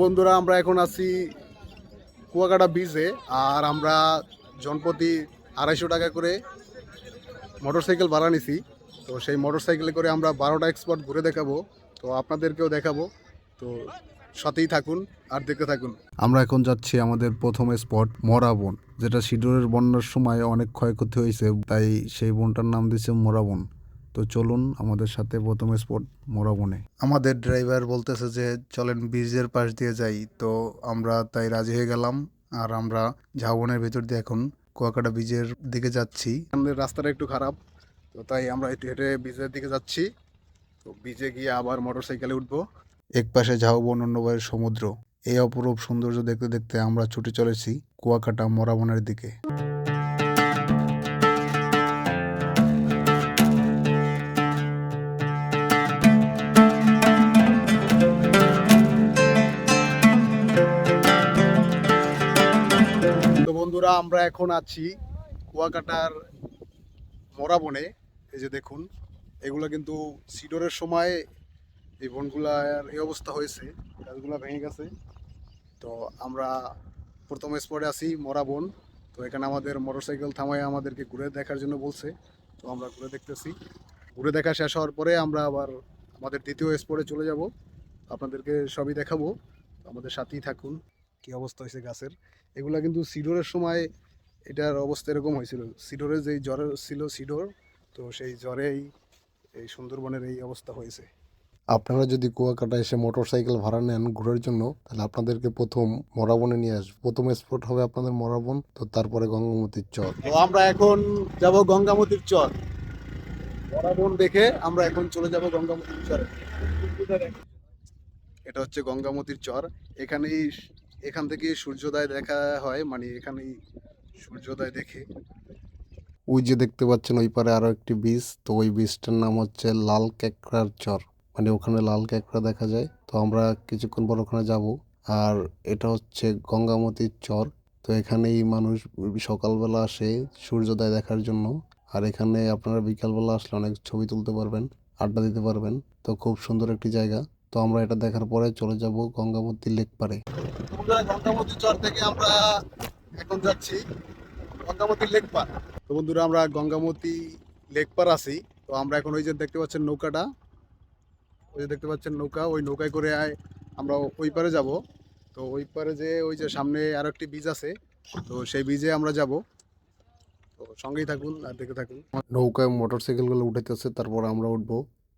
বন্ধুরা, আমরা এখন আছি কুয়াকাটা বিচে আর আমরা জনপ্রতি আড়াইশো টাকা করে মোটরসাইকেল ভাড়া নিছি। তো সেই মোটরসাইকেলে করে আমরা বারোটা এক্সপোর্ট ঘুরে দেখাবো। তো আপনাদেরকেও দেখাবো। তো সাথেই থাকুন আর দেখতে থাকুন। আমরা এখন যাচ্ছি আমাদের প্রথম স্পট মরা বন যেটা সিডোরের বন্যার সময় অনেক ক্ষয়ক্ষতি হয়েছে, তাই সেই বনটার নাম দিয়েছে মরা তো চলুন আমাদের সাথে প্রথম স্পট মোরাবনে আমাদের ড্রাইভার বলতেছে যে চলেন ব্রিজের পাশ দিয়ে যাই। তো আমরা তাই রাজি হয়ে গেলাম। আর আমরা ঝাউবনের ভিতর দিয়ে এখন কুয়াকাটা ব্রিজের দিকে যাচ্ছি। আমাদের রাস্তাটা একটু খারাপ তো তাই আমরা একটু হেঁটে ব্রিজের দিকে যাচ্ছি। তো ব্রিজে গিয়ে আবার মোটর সাইকেলে উঠবো। এক পাশে ঝাউবন অন্য পাশে সমুদ্র। এই অপরূপ সৌন্দর্য দেখতে দেখতে আমরা ছুটে চলেছি কুয়াকাটা মোরাবনের দিকে। বন্ধুরা, আমরা এখন আছি কুয়াকাটার মরাবনে এই যে দেখুন, এগুলো কিন্তু সিডোরের সময় এই বনগুলার এই অবস্থা হয়েছে, গাছগুলো ভেঙে গেছে। তো আমরা প্রথম স্পটে আছি মরাবন তো এখানে আমাদের মোটরসাইকেল থামায় আমাদেরকে ঘুরে দেখার জন্য বলছে। তো আমরা ঘুরে দেখতেছি। ঘুরে দেখা শেষ হওয়ার পরে আমরা আবার আমাদের দ্বিতীয় স্পটে চলে যাব। আপনাদেরকে সবই দেখাবো। আমাদের সাথেই থাকুন। কি অবস্থা হয়েছে গাছের? এগুলা কিন্তু সিডোরের সময় এটার অবস্থা এরকম হয়েছিল। সিডোরের যেই জ্বর ছিল সিডোর তো সেই জ্বরেই এই সুন্দরবনের এই অবস্থা হয়েছে। আপনারা যদি কুয়াকাটা এসে মোটর সাইকেল ভাড়া নেন ঘোরার জন্য তাহলে আপনাদেরকে প্রথম মরাবনে নিয়ে আসব। প্রথম স্পট হবে আপনাদের মরাবন তো তারপরে গঙ্গামতির চর। তো আমরা এখন যাব গঙ্গামতির চর। মরাবন দেখে আমরা এখন চলে যাব গঙ্গামতির চরে। এটা হচ্ছে গঙ্গামতির চর। এখানেই এখান থেকে সূর্যোদয় দেখা হয় মানে এখানেই সূর্যোদয় দেখে। ওই যে দেখতে পাচ্ছেন ওই পারে আরও একটি বীজ তো ওই বীজটার নাম হচ্ছে লাল ক্যাকড়ার চর। মানে ওখানে লাল ক্যাকড়া দেখা যায়। তো আমরা কিছুক্ষণ পর ওখানে যাব। আর এটা হচ্ছে গঙ্গামতির চর। তো এখানেই মানুষ সকালবেলা আসে সূর্যোদয় দেখার জন্য। আর এখানে আপনারা বিকালবেলা আসলে অনেক ছবি তুলতে পারবেন, আড্ডা দিতে পারবেন। তো খুব সুন্দর একটি জায়গা। তো আমরা এটা দেখার পরে চলে যাব গঙ্গামতি লেক পারে গঙ্গামতি চর থেকে আমরা এখন যাচ্ছি গঙ্গামতি লেকপার তো বন্ধুরা, আমরা গঙ্গামতি লেক পার আছি। তো আমরা এখন ওই যে দেখতে পাচ্ছেন নৌকাটা। ওই যে দেখতে পাচ্ছেন নৌকা। ওই নৌকায় করে আয়, আমরা ওই পারে যাব। তো ওই পারে যে ওই যে সামনে আরও একটি বীজ আছে, তো সেই বীজে আমরা যাব। তো সঙ্গেই থাকুন আর দেখে থাকুন। নৌকায় মোটরসাইকেলগুলো উঠাইতেছে, তারপর আমরা উঠবো।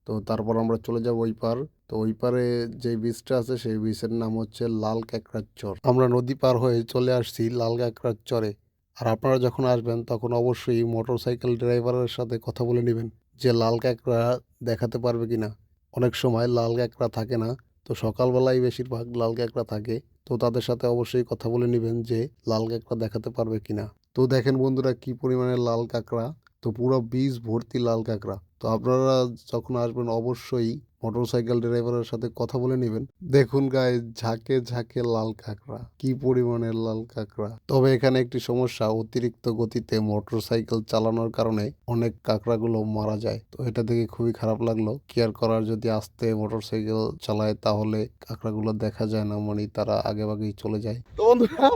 তো তারপর আমরা চলে যাব ওই পার। তো ওই পারে যে বীজটা আছে, সেই বীজের নাম হচ্ছে লাল ক্যাকড়ার চর আমরা নদী পার হয়ে চলে আসছি লাল ক্যাকড়ার চরে আর আপনারা যখন আসবেন, তখন অবশ্যই মোটরসাইকেল ড্রাইভারের সাথে কথা বলে নেবেন যে লাল ক্যাকড়া দেখাতে পারবে কিনা। অনেক সময় লাল ক্যাকড়া থাকে না, তো সকালবেলায় বেশিরভাগ লাল ক্যাকড়া থাকে। তো তাদের সাথে অবশ্যই কথা বলে নেবেন যে লাল কাঁকড়া দেখাতে পারবে কি না তো দেখেন বন্ধুরা, কি পরিমাণে লাল কাঁকড়া। তো পুরো বীজ ভর্তি লাল কাঁকড়া। তো আপনারা যখন আসবেন, অবশ্যই মোটরসাইকেল ড্রাইভারের সাথে কথা বলে নেবেন। দেখুন গায়ে ঝাঁকে ঝাঁকে লাল কাঁকড়া। কি পরিমাণের লাল কাঁকড়া। তবে এখানে একটি সমস্যা, অতিরিক্ত গতিতে মোটরসাইকেল চালানোর কারণে অনেক কাঁকড়াগুলো মারা যায়। তো এটা দেখে খুবই খারাপ লাগল। কেয়ার করার যদি আস্তে মোটরসাইকেল চালায়, তাহলে কাঁকড়াগুলো দেখা যায় না মানে তারা আগে আগেই চলে যায়। তো বন্ধুরা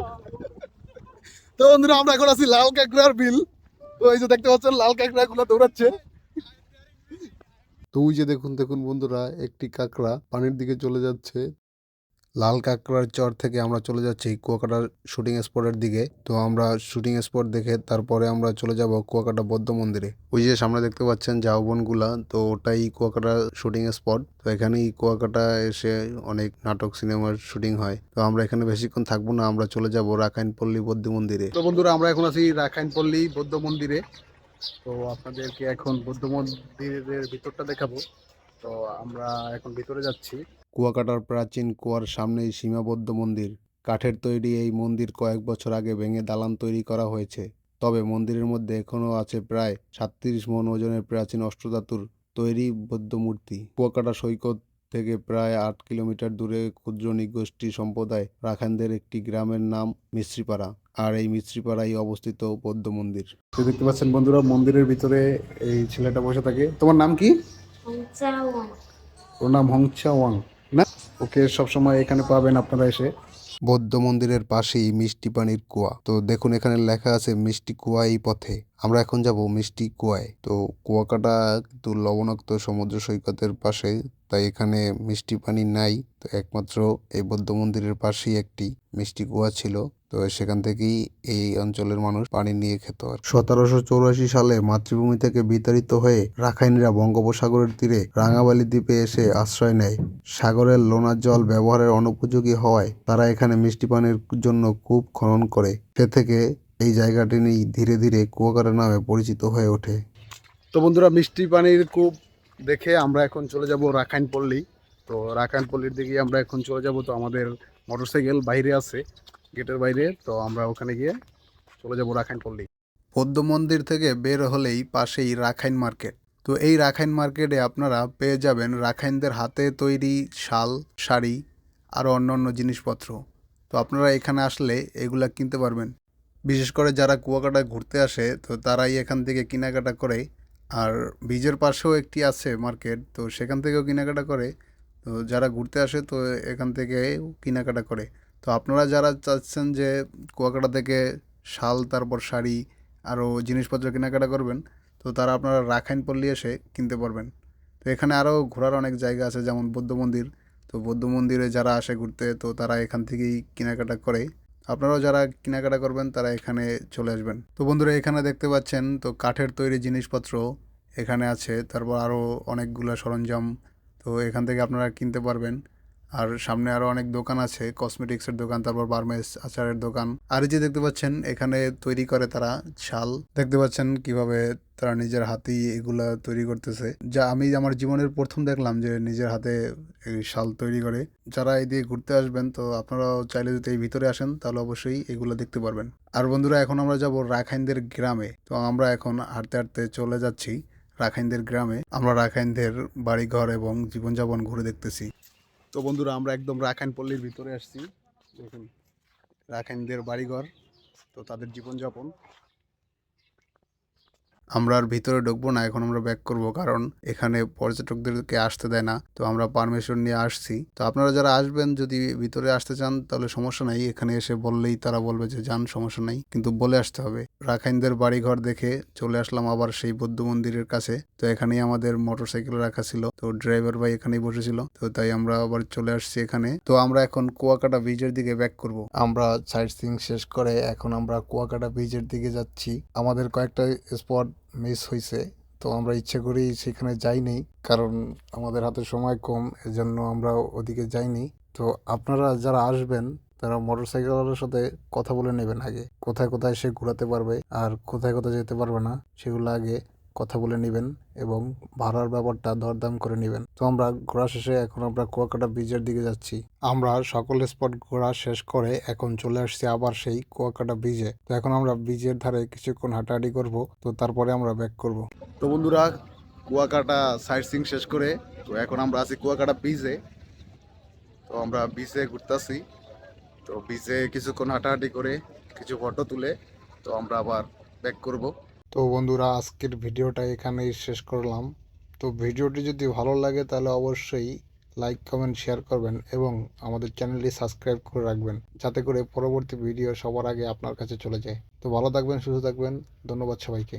তো বন্ধুরা, আমরা এখন আছি লাল কাঁকড়ার বিল। এই যে দেখতে পাচ্ছেন, লাল কাঁকড়া গুলো দৌড়াচ্ছে। তো ওই যে দেখুন দেখুন বন্ধুরা, একটি কাঁকড়া পানির দিকে চলে যাচ্ছে। লাল কাঁকড়ার চর থেকে আমরা চলে যাচ্ছি কুয়াকাটার শুটিং স্পটের দিকে। তো আমরা শুটিং স্পট দেখে তারপরে আমরা চলে যাব কুয়াকাটা বৌদ্ধ মন্দিরে। ওই যে সামনে দেখতে পাচ্ছেন ঝাউবনগুলা তো ওটাই কুয়াকাটা শুটিং স্পট। তো এখানেই কুয়াকাটা এসে অনেক নাটক, সিনেমার শুটিং হয়। তো আমরা এখানে বেশিক্ষণ থাকব না, আমরা চলে যাব রাখাইনপল্লী বৌদ্ধ মন্দিরে। তো বন্ধুরা, আমরা এখন আছি রাখাইনপল্লী বৌদ্ধ মন্দিরে। তো আপনাদেরকে এখন বৌদ্ধ মন্দিরের ভিতরটা দেখাবো। তো আমরা এখন ভিতরে যাচ্ছি। কুয়াকাটার প্রাচীন কুয়ার সামনেই সীমাবদ্ধ মন্দির। কাঠের তৈরি এই মন্দির কয়েক বছর আগে ভেঙে দালান তৈরি করা হয়েছে। তবে মন্দিরের মধ্যে এখনও আছে প্রায় সাতত্রিশ মন ওজনের প্রাচীন অষ্টধাতুর তৈরি বৌদ্ধ মূর্তি। কুয়াকাটা সৈকত থেকে প্রায় আট কিলোমিটার দূরে ক্ষুদ্র নিগোষ্ঠী সম্প্রদায় রাখানদের একটি গ্রামের নাম মিস্ত্রিপাড়া আর এই মিস্ত্রিপাড়ায় অবস্থিত বৌদ্ধ মন্দির। দেখতে পাচ্ছেন বন্ধুরা মন্দিরের ভিতরে এই ছেলেটা বসে থাকে। তোমার নাম কি? ওর নাম হংচা ওয়াং না? ওকে সবসময় এখানে পাবেন আপনারা এসে। বৌদ্ধ মন্দিরের পাশেই মিষ্টি পানির কুয়া। তো দেখুন এখানে লেখা আছে মিষ্টি কুয়া এই পথে। আমরা এখন যাব মিষ্টি কুয়ায়। তো কুয়াকাটা কিন্তু লবণাক্ত সমুদ্র সৈকতের পাশে তাই এখানে মিষ্টি পানি নাই। তো একমাত্র এই বৌদ্ধ মন্দিরের পাশেই একটি মিষ্টি কুয়া ছিল। তো সেখান থেকেই এই অঞ্চলের মানুষ পানি নিয়ে খেত আর সতেরোশো চৌরাশি সালে মাতৃভূমি থেকে বিতাড়িত হয়ে রাখাইনরা বঙ্গোপসাগরের তীরে রাঙাবালি দ্বীপে এসে আশ্রয় নেয়। সাগরের লোনার জল ব্যবহারের অনুপযোগী হওয়ায় তারা এখানে মিষ্টি পানির জন্য কূপ খনন করে। সে থেকে এই জায়গাটি নিয়ে ধীরে ধীরে কুয়াকাটা নামে পরিচিত হয়ে ওঠে। তো বন্ধুরা মিষ্টি পানির কূপ দেখে আমরা এখন চলে যাব রাখাইন পল্লী তো রাখাইন পল্লীর দিকে আমরা এখন চলে যাব। তো আমাদের মোটরসাইকেল বাইরে আছে। গেটের বাইরে, তো আমরা ওখানে গিয়ে চলে যাব রাখাইন পল্লী। পদ্ম মন্দির থেকে বের হলেই পাশেই রাখাইন মার্কেট। তো এই রাখাইন মার্কেটে আপনারা পেয়ে যাবেন রাখাইনদের হাতে তৈরি শাল, শাড়ি, আরও অন্য অন্য জিনিসপত্র। তো আপনারা এখানে আসলে এগুলা কিনতে পারবেন। বিশেষ করে যারা কুয়াকাটা ঘুরতে আসে, তো তারাই এখান থেকে কেনাকাটা করে। আর বীজের পাশেও একটি আছে মার্কেট, তো সেখান থেকেও কেনাকাটা করে। তো যারা ঘুরতে আসে, তো এখান থেকে কেনাকাটা করে। তো আপনারা যারা চাচ্ছেন যে কুয়াকাটা থেকে শাল, তারপর শাড়ি আরও জিনিসপত্র কেনাকাটা করবেন, তো তারা আপনারা রাখাইন পল্লী এসে কিনতে পারবেন। তো এখানে আরও ঘোরার অনেক জায়গা আছে, যেমন বৌদ্ধ মন্দির। তো বৌদ্ধ মন্দিরে যারা আসে ঘুরতে, তো তারা এখান থেকেই কেনাকাটা করে। আপনারাও যারা কেনাকাটা করবেন, তারা এখানে চলে আসবেন। তো বন্ধুরা, এখানে দেখতে পাচ্ছেন, তো কাঠের তৈরি জিনিসপত্র এখানে আছে। তারপর আরও অনেকগুলো সরঞ্জাম, তো এখান থেকে আপনারা কিনতে পারবেন। আর সামনে আরও অনেক দোকান আছে কসমেটিক্সের দোকান, তারপর বার্মেস আচারের দোকান। আর যে দেখতে পাচ্ছেন, এখানে তৈরি করে তারা শাল। দেখতে পাচ্ছেন কীভাবে তারা নিজের হাতেই এগুলা তৈরি করতেছে। যা আমি আমার জীবনের প্রথম দেখলাম যে নিজের হাতে এই শাল তৈরি করে। যারা এই দিয়ে ঘুরতে আসবেন, তো আপনারাও চাইলে যদি এই ভিতরে আসেন, তাহলে অবশ্যই এগুলো দেখতে পারবেন। আর বন্ধুরা, এখন আমরা যাব রাখাইনদের গ্রামে। তো আমরা এখন হাঁটতে হাঁটতে চলে যাচ্ছি রাখাইনদের গ্রামে। আমরা রাখাইনদের বাড়িঘর এবং জীবনযাপন ঘুরে দেখতেছি। তো বন্ধুরা আমরা একদম রাখাইন পল্লীর ভিতরে আসছি। দেখুন রাখাইনদের বাড়িঘর তো তাদের জীবনযাপন। আমরা আর ভিতরে ঢুকবো না, এখন আমরা ব্যাক করব, কারণ এখানে পর্যটকদেরকে আসতে দেয় না। তো আমরা পারমিশন নিয়ে আসছি। তো আপনারা যারা আসবেন, যদি ভিতরে আসতে চান, তাহলে সমস্যা নাই। এখানে এসে বললেই তারা বলবে যে, যান, সমস্যা নাই। কিন্তু বলে আসতে হবে। রাখাইনদের বাড়িঘর দেখে চলে আসলাম আবার সেই বৌদ্ধ মন্দিরের কাছে। তো এখানেই আমাদের মোটরসাইকেল রাখা ছিল। তো ড্রাইভার ভাই এখানেই বসেছিল। তো তাই আমরা আবার চলে আসছি এখানে। তো আমরা এখন কুয়াকাটা ব্রিজের দিকে ব্যাক করব। আমরা সাইট সিং শেষ করে এখন আমরা কুয়াকাটা ব্রিজের দিকে যাচ্ছি। আমাদের কয়েকটা স্পট মিস হয়েছে তো আমরা ইচ্ছে করি সেখানে যাইনি, কারণ আমাদের হাতে সময় কম, এজন্য আমরা ওদিকে যাইনি। তো আপনারা যারা আসবেন, তারা মোটর সাইকেলের সাথে কথা বলে নেবেন আগে, কোথায় কোথায় সে ঘোরাতে পারবে, আর কোথায় কোথায় যেতে পারবে না, সেগুলো আগে কথা বলে নেবেন এবং ভাড়ার ব্যাপারটা দরদাম করে নেবেন। তো আমরা ঘোরা শেষে এখন আমরা কুয়াকাটা ব্রিজের দিকে যাচ্ছি। আমরা সকল স্পট ঘোরা শেষ করে এখন চলে আসছি আবার সেই কুয়াকাটা ব্রিজে তো এখন আমরা ব্রিজের ধারে কিছুক্ষণ হাঁটাহাঁটি করব, তো তারপরে আমরা ব্যাক করব। তো বন্ধুরা, কুয়াকাটা সাইট সিং শেষ করে তো এখন আমরা আছি কুয়াকাটা ব্রিজে তো আমরা বিচে ঘুরতেছি। তো বিচে কিছুক্ষণ হাঁটাহাঁটি করে কিছু ফটো তুলে তো আমরা আবার ব্যাক করব। তো বন্ধুরা, আজকের ভিডিওটা এখানেই শেষ করলাম। তো ভিডিওটি যদি ভালো লাগে তাহলে অবশ্যই লাইক, কমেন্ট, শেয়ার করবেন এবং আমাদের চ্যানেলটি সাবস্ক্রাইব করে রাখবেন যাতে করে পরবর্তী ভিডিও সবার আগে আপনার কাছে চলে যায়। তো ভালো থাকবেন, সুস্থ থাকবেন। ধন্যবাদ সবাইকে।